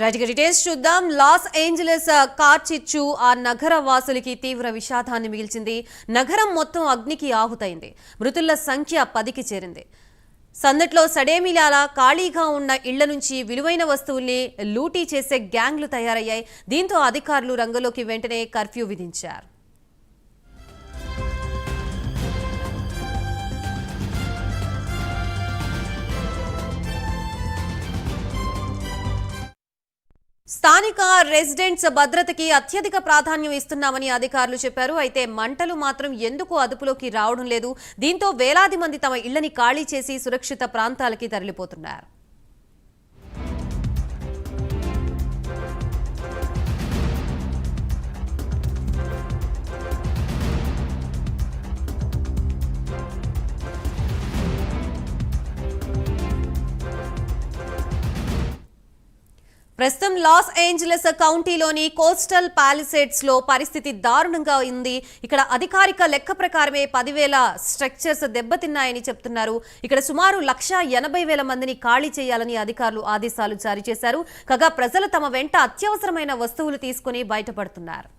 రాజకీయ డీటెయిల్స్ చూద్దాం. Los Angeles car కార్చిచ్చు ఆ నగర వాసులకి తీవ్ర విషాదాన్ని మిగిల్చింది. నగరం మొత్తం అగ్నికి ఆహుతైంది మృతుల సంఖ్య పదికి చేరింది. సందట్లో సడేమిలాల ఖాళీగా ఉన్న ఇళ్ళ నుంచి విలువైన వస్తువుల్ని లూటీ చేసే గ్యాంగ్లు తయారయ్యాయి. దీంతో అధికారులు రంగంలోకి వెంటనే కర్ఫ్యూ విధించారు. స్థానిక రెసిడెంట్స్ భద్రతకి అత్యధిక ప్రాధాన్యం ఇస్తున్నామని అధికారులు చెప్పారు. అయితే మంటలు మాత్రం ఎందుకు అదుపులోకి రావడం లేదు. దీంతో వేలాది మంది తమ ఇళ్ళని ఖాళీ చేసి సురక్షిత ప్రాంతాలకి తరలిపోతున్నారు. ప్రస్తుతం లాస్ ఏంజలస్ కౌంటీలోని కోస్టల్ పాలిసేడ్స్లో పరిస్థితి దారుణంగా ఉంది. ఇక్కడ అధికారిక లెక్క ప్రకారమే పదివేల స్ట్రక్చర్స్ దెబ్బతిన్నాయని చెప్తున్నారు. ఇక్కడ సుమారు లక్ష ఎనభై వేల మందిని ఖాళీ చేయాలని అధికారులు ఆదేశాలు జారీ చేశారు. కాగా ప్రజలు తమ వెంట అత్యవసరమైన వస్తువులు తీసుకుని బయటపడుతున్నారు.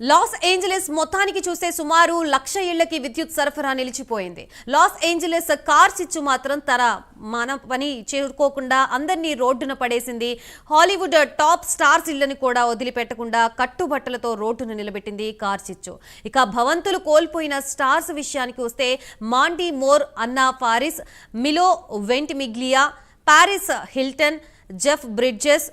లాస్ ఏంజలస్ మొత్తానికి చూస్తే సుమారు లక్ష ఇళ్ళకి విద్యుత్ సరఫరా నిలిచిపోయింది. లాస్ ఏంజలస్ కార్ చిచ్చు మాత్రం తన మన పని చేరుకోకుండా అందరినీ రోడ్డున పడేసింది. హాలీవుడ్ టాప్ స్టార్స్ ఇళ్ళను కూడా వదిలిపెట్టకుండా కట్టుబట్టలతో రోడ్డున నిలబెట్టింది కార్ చిచ్చు ఇక భవంతులు కోల్పోయిన స్టార్స్ విషయానికి వస్తే Mandy Moore Anna Faris Milo Ventimiglia Paris Hilton Jeff Bridges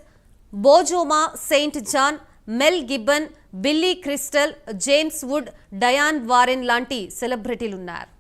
Bozoma Saint John Mel Gibson Billy Crystal James Wood Diane Warren లాంటి సెలబ్రిటీలున్నారు